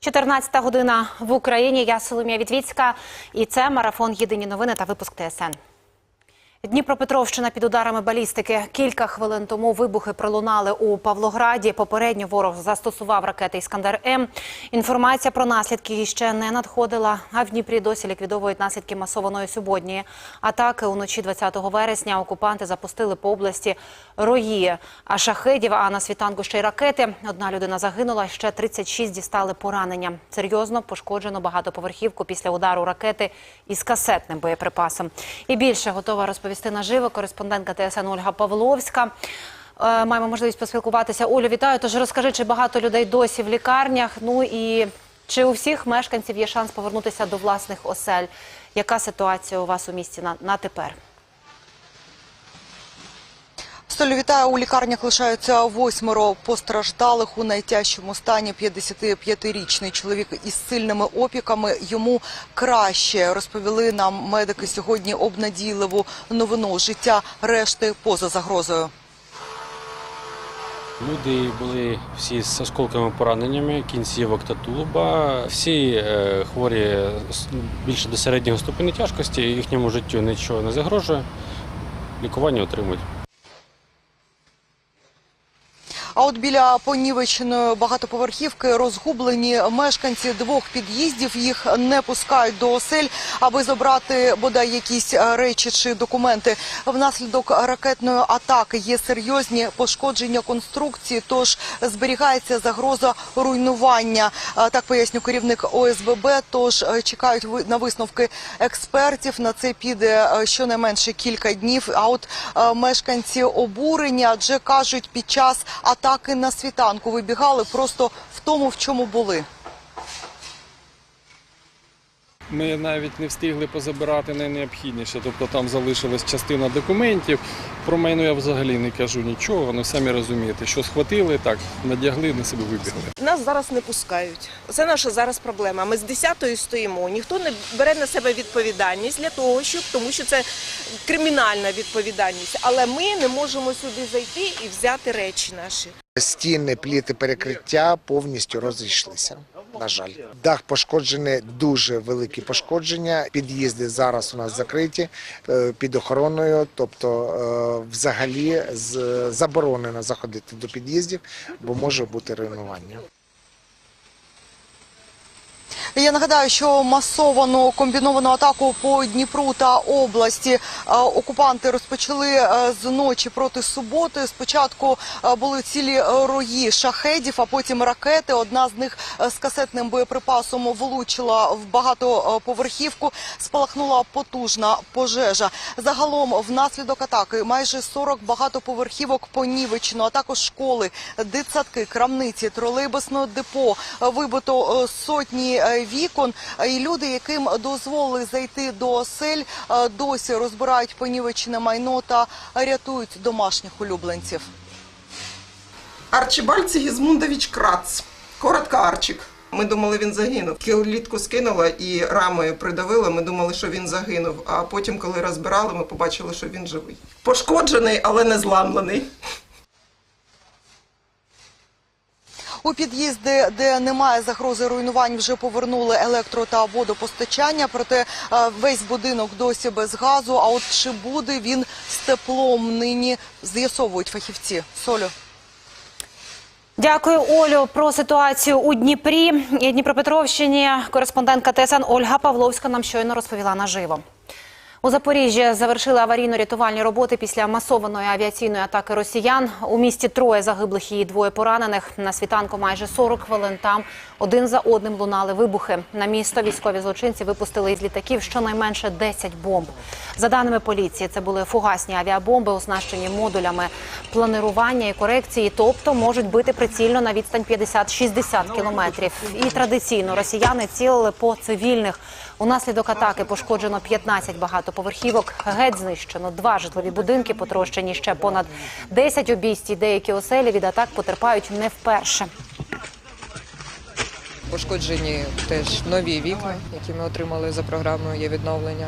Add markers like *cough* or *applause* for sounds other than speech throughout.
14 година в Україні. Я Соломія Вітвіцька. І це марафон Єдині новини та випуск ТСН. Дніпропетровщина під ударами балістики. Кілька хвилин тому вибухи пролунали у Павлограді. Попередньо ворог застосував ракети Іскандер М. Інформація про наслідки ще не надходила. А в Дніпрі досі ліквідовують наслідки масованої суботньої атаки. Уночі 20 вересня окупанти запустили по області рої, а шахедів. А на світанку ще й ракети. Одна людина загинула, ще 36 дістали поранення. Серйозно пошкоджено багатоповерхівку після удару ракети із касетним боєприпасом. І більше готова розповісти наживо кореспондентка ТСН Ольга Павловська. Е, Маємо можливість поспілкуватися. Олю, вітаю. Тож розкажи, чи багато людей досі в лікарнях? Ну і чи у всіх мешканців є шанс повернутися до власних осель? Яка ситуація у вас у місті на, на тепер? Столю вітаю. У лікарнях лишаються восьмеро постраждалих у найтяжчому стані. 55-річний чоловік із сильними опіками. Йому краще розповіли нам медики сьогодні обнадійливу новину. Життя решти поза загрозою. Люди були всі з осколковими пораненнями кінцівок та тулуба. Всі е, хворі більше до середнього ступеня тяжкості, їхньому життю нічого не загрожує. Лікування отримують. А от біля понівеченої багатоповерхівки розгублені мешканці двох під'їздів. Їх не пускають до осель, аби забрати бодай якісь речі чи документи. Внаслідок ракетної атаки є серйозні пошкодження конструкції, тож зберігається загроза руйнування. Так пояснює керівник ОСББ. Тож е, чекають на висновки експертів. На це піде е, щонайменше кілька днів. А от е, мешканці обурені, адже кажуть, під час атаки на світанку вибігали просто в тому, в чому були. Ми навіть не встигли позабирати найнеобхідніше, тобто там залишилась частина документів. Про майно я взагалі не кажу нічого, ну самі розумієте, що схватили, так, надягли, на себе вибігли. Нас зараз не пускають. Це наша зараз проблема. Ми з 10-ї стоїмо. Ніхто не бере на себе відповідальність для того, щоб тому що це кримінальна відповідальність. Але ми не можемо сюди зайти і взяти речі наші. Стіни, пліти перекриття повністю розійшлися. На жаль, дах пошкоджений, дуже великі пошкодження. Під'їзди зараз у нас закриті е, під охороною, тобто е, взагалі заборонено заходити до під'їздів, бо може бути руйнування. Я нагадаю, що масовану комбіновану атаку по Дніпру та області е, окупанти розпочали е, з ночі проти суботи. Спочатку е, були цілі рої шахедів, а потім ракети. Одна з них з касетним боєприпасом влучила в багатоповерхівку. Спалахнула потужна пожежа. Загалом, внаслідок атаки, майже 40 багатоповерхівок понівечено, а також школи, дитсадки, крамниці, тролейбусне депо. Вибито сотні вікон. І люди, яким дозволили зайти до осель, е, досі розбирають понівечене майно та рятують домашніх улюбленців. Арчибальд Сігізмундович Крац. Коротко Арчик. Ми думали, він загинув. Кілітку скинула і рамою придавила. Ми думали, що він загинув. А потім, коли розбирали, ми побачили, що він живий. Пошкоджений, але не зламлений. У під'їзди, де немає загрози руйнувань, вже повернули електро та водопостачання. Проте е, весь будинок досі без газу. А от чи буде він з теплом нині з'ясовують фахівці. Солю. Дякую, Олю. Про ситуацію у Дніпрі і Дніпропетровщині. Кореспондентка ТСН Ольга Павловська нам щойно розповіла наживо. У Запоріжжі завершили аварійно-рятувальні роботи після масованої авіаційної атаки росіян. У місті троє загиблих і двоє поранених. На світанку майже 40 хвилин там один за одним лунали вибухи. На місто військові злочинці випустили із літаків щонайменше 10 бомб. За даними поліції, це були фугасні авіабомби, оснащені модулями планирування і корекції, тобто можуть бити прицільно на відстань 50-60 кілометрів. І традиційно росіяни цілили по цивільних. Унаслідок атаки пошкоджено 15 багатоповерхівок. Геть знищено два житлові будинки, потрощені ще понад 10 обійстій. Деякі оселі від атак потерпають не вперше. Пошкоджені теж нові вікна, які ми отримали за програмою є відновлення.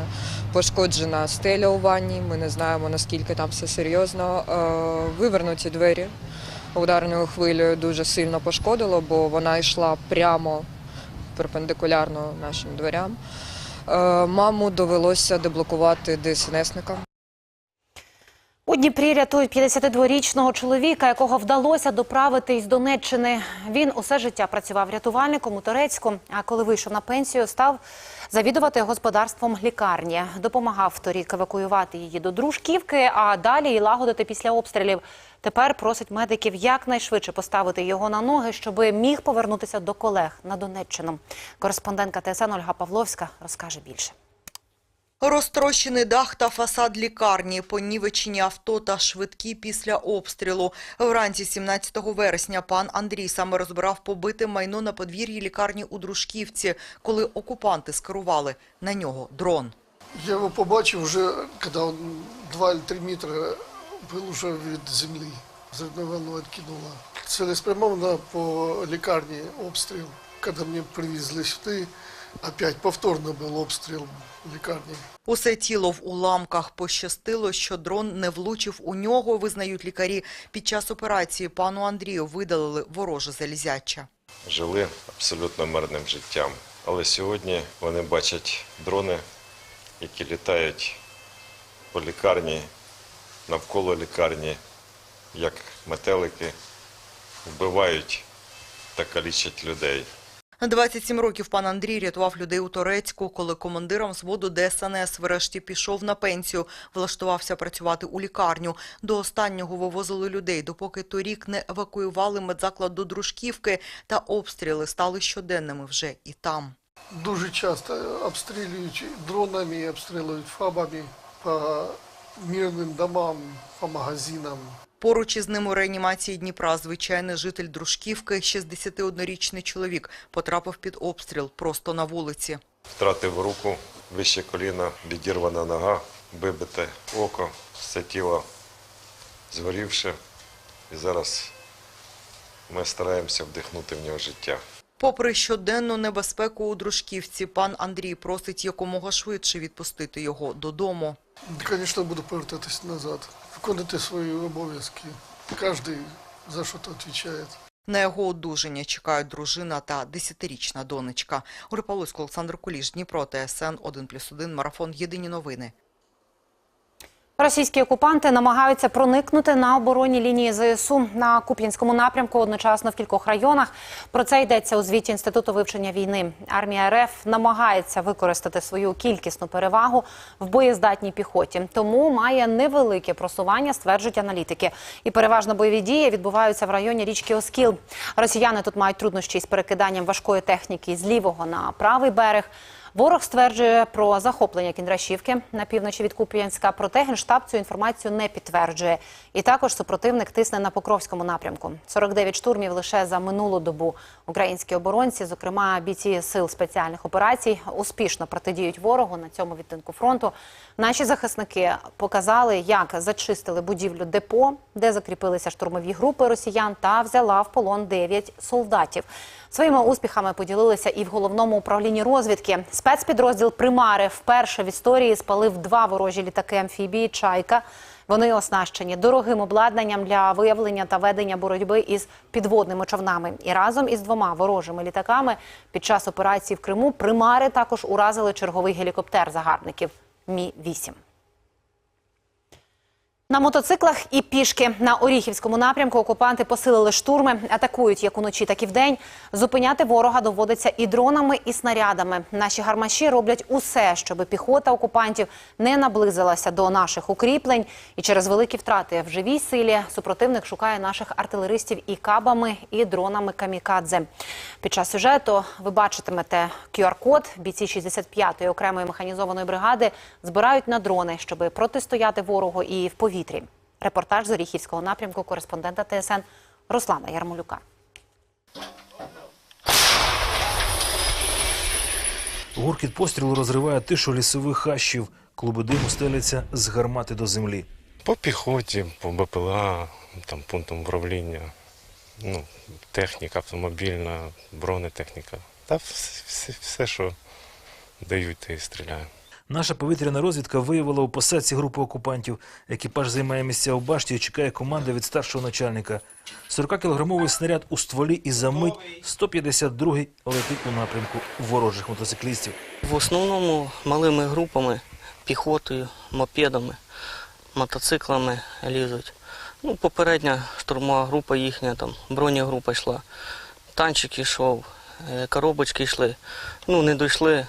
Пошкоджена стеля у ванні. Ми не знаємо наскільки там все серйозно. Е, Вивернуті двері ударною хвилею дуже сильно пошкодило, бо вона йшла прямо перпендикулярно нашим дверям. Е, Маму довелося деблокувати ДСНСникам. У Дніпрі рятують 52-річного чоловіка, якого вдалося доправити із Донеччини. Він усе життя працював рятувальником у Торецьку, а коли вийшов на пенсію, став завідувати господарством лікарні. Допомагав торік евакуювати її до Дружківки, а далі і лагодити після обстрілів. Тепер просить медиків якнайшвидше поставити його на ноги, щоб міг повернутися до колег на Донеччину. Кореспондентка ТСН Ольга Павловська розкаже більше. Розтрощений дах та фасад лікарні, понівечені авто та швидкі після обстрілу. Вранці 17 вересня пан Андрій саме розбирав побите майно на подвір'ї лікарні у Дружківці, коли окупанти скерували на нього дрон. Я його побачив вже, коли він 2 чи 3 метри був уже від землі. Зерновину відкинула. Цілеспрямовано по лікарні обстріл. Коли мене привезли сюди, опять повторно був обстріл лікарні. Усе тіло в уламках. Пощастило, що дрон не влучив у нього, визнають лікарі. Під час операції пану Андрію видалили вороже залізяча. жили абсолютно мирним життям. Але сьогодні вони бачать дрони, які літають по лікарні, навколо лікарні, як метелики, вбивають та калічать людей. 27 років пан Андрій рятував людей у Торецьку, коли командиром зводу ДСНС врешті пішов на пенсію, влаштувався працювати у лікарню. До останнього вивозили людей, допоки торік не евакуювали медзаклад до Дружківки, та обстріли стали щоденними вже і там. Дуже часто обстрілюють дронами, обстрілюють фабами по мирним домам, по магазинам. Поруч із ним у реанімації Дніпра звичайний житель Дружківки, 61-річний чоловік, потрапив під обстріл просто на вулиці. Втратив руку, вище коліна, відірвана нога, вибите око, все тіло згорівше. І зараз ми стараємося вдихнути в нього життя. Попри щоденну небезпеку у Дружківці, пан Андрій просить якомога швидше відпустити його додому. Звісно, буду повертатись назад, виконувати свої обов'язки. Кожен за щось відповідає. На його одужання чекають дружина та 10-річна донечка. Павловська, Олександр Куліш, Дніпро, ТСН 1+,1, Марафон, Єдині новини. Російські окупанти намагаються проникнути на оборонні лінії ЗСУ на Куп'янському напрямку одночасно в кількох районах. Про це йдеться у звіті Інституту вивчення війни. Армія РФ намагається використати свою кількісну перевагу в боєздатній піхоті, тому має невелике просування, стверджують аналітики. І переважно бойові дії відбуваються в районі річки Оскіл. Росіяни тут мають труднощі з перекиданням важкої техніки з лівого на правий берег. Ворог стверджує про захоплення Кіндрашівки на півночі від Куп'янська, проте Генштаб цю інформацію не підтверджує. І також супротивник тисне на Покровському напрямку. 49 штурмів лише за минулу добу. Українські оборонці, зокрема бійці сил спеціальних операцій, успішно протидіють ворогу на цьому відтинку фронту. Наші захисники показали, як зачистили будівлю депо, де закріпилися штурмові групи росіян, та взяла в полон 9 солдатів. Своїми успіхами поділилися і в головному управлінні розвідки. Спецпідрозділ Примари вперше в історії спалив два ворожі літаки амфібії Чайка. Вони оснащені дорогим обладнанням для виявлення та ведення боротьби із підводними човнами. І разом із двома ворожими літаками під час операції в Криму примари також уразили черговий гелікоптер загарбників Мі 8 на мотоциклах і пішки на Оріхівському напрямку окупанти посилили штурми, атакують як уночі, так і вдень. Зупиняти ворога доводиться і дронами, і снарядами. Наші гармаші роблять усе, щоб піхота окупантів не наблизилася до наших укріплень. І через великі втрати в живій силі супротивник шукає наших артилеристів і кабами, і дронами камікадзе. Під час сюжету ви бачитимете QR-код. Бійці 65-ї окремої механізованої бригади збирають на дрони, щоб протистояти ворогу і в повітрі. Репортаж з Оріхівського напрямку кореспондента ТСН Руслана Ярмолюка. Гуркіт пострілу розриває тишу лісових хащів. Клуби диму стеляться з гармати до землі. По піхоті, по БПЛА, там пунктам управління, ну, техніка автомобільна, бронетехніка. Та все, все, все що дають, те і стріляю. Наша повітряна розвідка виявила у посадці групу окупантів. Екіпаж займає місця у башті і чекає команди від старшого начальника. 40-кілограмовий снаряд у стволі і за мить 152-й летить у напрямку ворожих мотоциклістів. В основному малими групами, піхотою, мопедами, мотоциклами лізуть. Ну, попередня штурмова група їхня, там бронегрупа йшла, танчик йшов, е, коробочки йшли. Ну, не дійшли,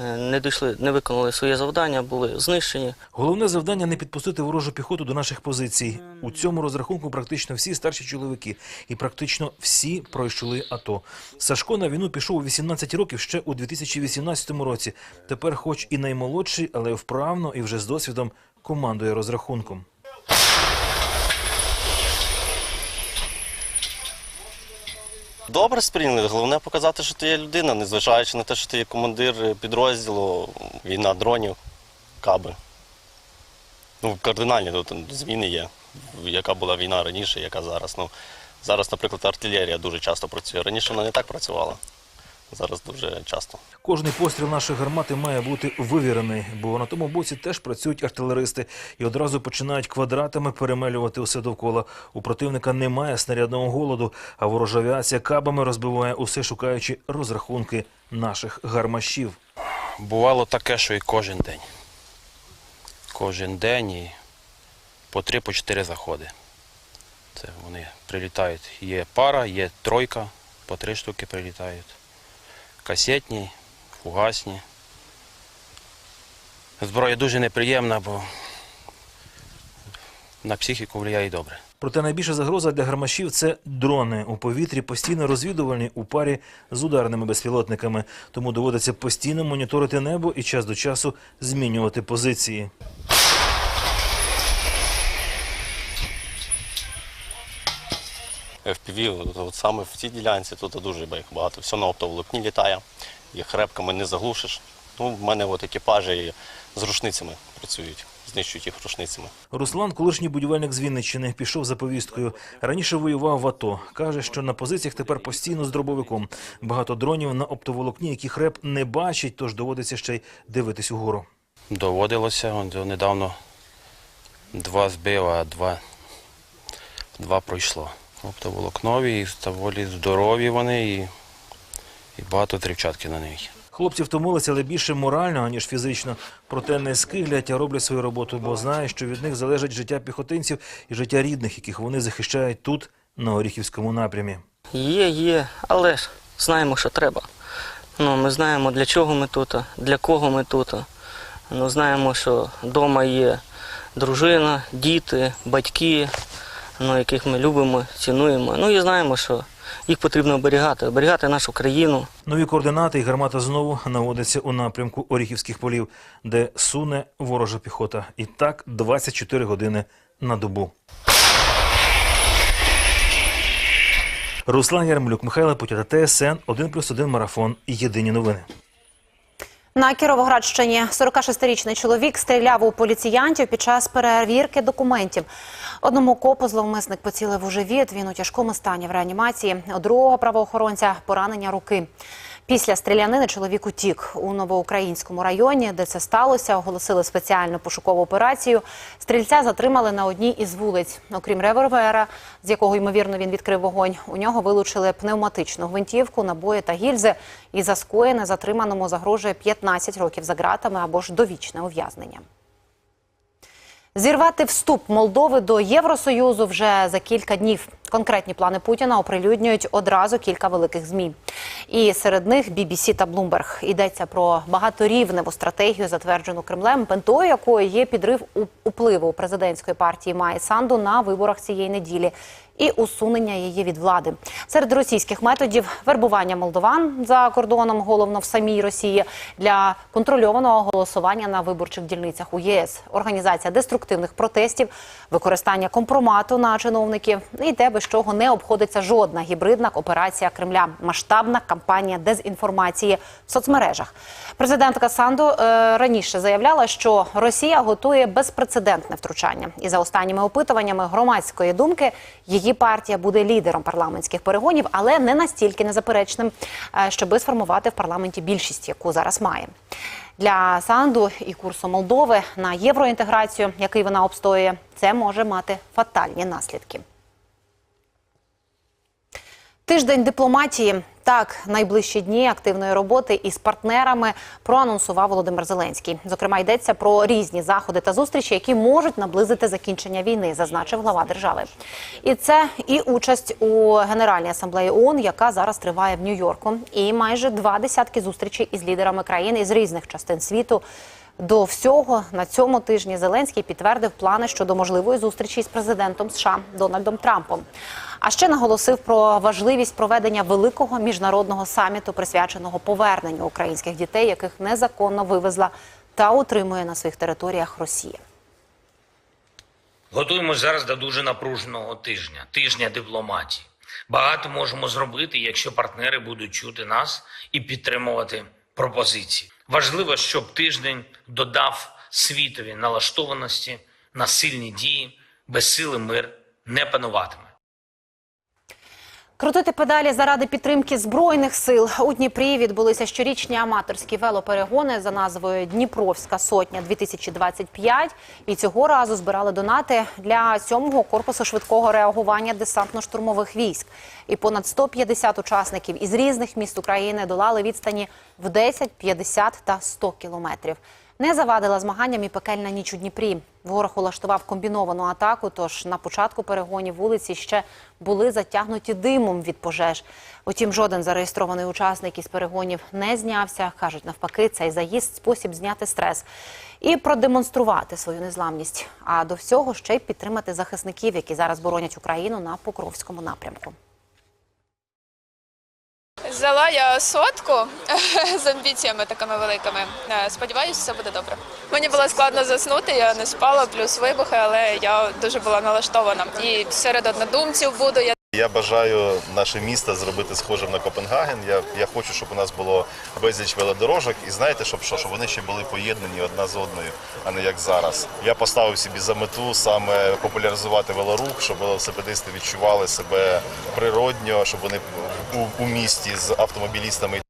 не дійшли, не виконали своє завдання, були знищені. Головне завдання не підпустити ворожу піхоту до наших позицій. У цьому розрахунку практично всі старші чоловіки і практично всі пройшли АТО. Сашко на війну пішов у 18 років ще у 2018 році. Тепер, хоч і наймолодший, але вправно і вже з досвідом командує розрахунком. Добре сприйняли. Головне показати, що ти є людина, незважаючи на те, що ти є командир підрозділу, війна дронів, каби. Ну, кардинальні тут зміни є. Яка була війна раніше, яка зараз. Ну, зараз, наприклад, артилерія дуже часто працює. Раніше вона не так працювала. Зараз дуже часто. Кожний постріл нашої гармати має бути вивірений, бо на тому боці теж працюють артилеристи і одразу починають квадратами перемелювати усе довкола. У противника немає снарядного голоду, а ворожа авіація кабами розбиває усе, шукаючи розрахунки наших гармашів. Бувало таке, що і кожен день. Кожен день і по три, по чотири заходи. Це вони прилітають. Є пара, є тройка, по три штуки прилітають. Касетні, фугасні. Зброя дуже неприємна, бо на психіку впливає добре. Проте найбільша загроза для гармашів це дрони у повітрі, постійно розвідувальні у парі з ударними безпілотниками. Тому доводиться постійно моніторити небо і час до часу змінювати позиції. FPV, от, от саме в цій ділянці тут дуже багато. Все на оптоволокні літає, їх репками не заглушиш. Ну, в мене от екіпажі з рушницями працюють, знищують їх рушницями. Руслан, колишній будівельник з Вінниччини, пішов за повісткою. Раніше воював в АТО. Каже, що на позиціях тепер постійно з дробовиком. Багато дронів на оптоволокні, яких реп не бачить, тож доводиться ще й дивитись угору. Доводилося, он недавно два збив, а два, два пройшло. Тобто волокнові і доволі здорові вони і, і багато трівчатки на них. Хлопці втомилися, але більше морально, ніж фізично. Проте не скиглять, а роблять свою роботу, бо знають, що від них залежить життя піхотинців і життя рідних, яких вони захищають тут, на Оріхівському напрямі. Є, є, але ж знаємо, що треба. Ну, ми знаємо, для чого ми тут, для кого ми тут. Ну, знаємо, що вдома є дружина, діти, батьки, ну, яких ми любимо, цінуємо. Ну і знаємо, що їх потрібно оберігати, оберігати нашу країну. Нові координати і гармата знову наводиться у напрямку Оріхівських полів, де суне ворожа піхота. І так 24 години на добу. Руслан Ярмолюк, Михайло Путята, ТСН 1+,1 марафон. Єдині новини. На Кіровоградщині 46-річний чоловік стріляв у поліціянтів під час перевірки документів. Одному копу зловмисник поцілив у живіт. Він у тяжкому стані в реанімації. У другого правоохоронця поранення руки. Після стрілянини чоловік утік у новоукраїнському районі, де це сталося. Оголосили спеціальну пошукову операцію. Стрільця затримали на одній із вулиць. Окрім револьвера, з якого ймовірно він відкрив вогонь. У нього вилучили пневматичну гвинтівку, набої та гільзи. І за скоєне затриманому загрожує 15 років за ґратами або ж довічне ув'язнення. Зірвати вступ Молдови до Євросоюзу вже за кілька днів. Конкретні плани Путіна оприлюднюють одразу кілька великих змі. І серед них BBC та Bloomberg. Йдеться про багаторівневу стратегію, затверджену Кремлем, пентою якої є підрив упливу президентської партії Майя Санду на виборах цієї неділі і усунення її від влади. Серед російських методів вербування молдован за кордоном, головно в самій Росії, для контрольованого голосування на виборчих дільницях у ЄС, організація деструктивних протестів, використання компромату на чиновників і те, без чого не обходиться жодна гібридна операція Кремля, масштабна кампанія дезінформації в соцмережах. Президентка Санду е, раніше заявляла, що Росія готує безпрецедентне втручання, і за останніми опитуваннями громадської думки її партія буде лідером парламентських перегонів, але не настільки незаперечним, е, щоби сформувати в парламенті більшість, яку зараз має. Для Санду і курсу Молдови на євроінтеграцію, який вона обстоює, це може мати фатальні наслідки. Тиждень дипломатії. Так, найближчі дні активної роботи із партнерами проанонсував Володимир Зеленський. Зокрема, йдеться про різні заходи та зустрічі, які можуть наблизити закінчення війни, зазначив глава держави. І це і участь у Генеральній асамблеї ООН, яка зараз триває в Нью-Йорку, і майже два десятки зустрічей із лідерами країн із різних частин світу. До всього на цьому тижні Зеленський підтвердив плани щодо можливої зустрічі з президентом США Дональдом Трампом. А ще наголосив про важливість проведення великого міжнародного саміту, присвяченого поверненню українських дітей, яких незаконно вивезла та утримує на своїх територіях Росія. Готуємось зараз до дуже напруженого тижня, тижня дипломатії. Багато можемо зробити, якщо партнери будуть чути нас і підтримувати пропозиції. Важливо, щоб тиждень додав світові налаштованості на сильні дії, без сили мир не пануватиме. Крутити педалі заради підтримки збройних сил у Дніпрі відбулися щорічні аматорські велоперегони за назвою Дніпровська сотня 2025 І цього разу збирали донати для сьомого корпусу швидкого реагування десантно-штурмових військ. І понад 150 учасників із різних міст України долали відстані в 10, 50 та 100 кілометрів. Не завадила змаганням і пекельна ніч у Дніпрі. Ворог улаштував комбіновану атаку. Тож на початку перегонів вулиці ще були затягнуті димом від пожеж. Утім, жоден зареєстрований учасник із перегонів не знявся. кажуть, навпаки, цей заїзд спосіб зняти стрес і продемонструвати свою незламність. А до всього ще й підтримати захисників, які зараз боронять Україну на Покровському напрямку. Взяла я сотку *laughs* з амбіціями такими великими. Е, Сподіваюся, все буде добре. Мені було складно заснути, я не спала, плюс вибухи, але я дуже була налаштована. І серед однодумців буду. Я Я бажаю наше місто зробити схожим на Копенгаген. Я, я хочу, щоб у нас було безліч велодорожок, і знаєте, щоб що, щоб вони ще були поєднані одна з одною, а не як зараз. Я поставив собі за мету саме популяризувати велорух, щоб велосипедисти відчували себе природньо, щоб вони у, у місті з автомобілістами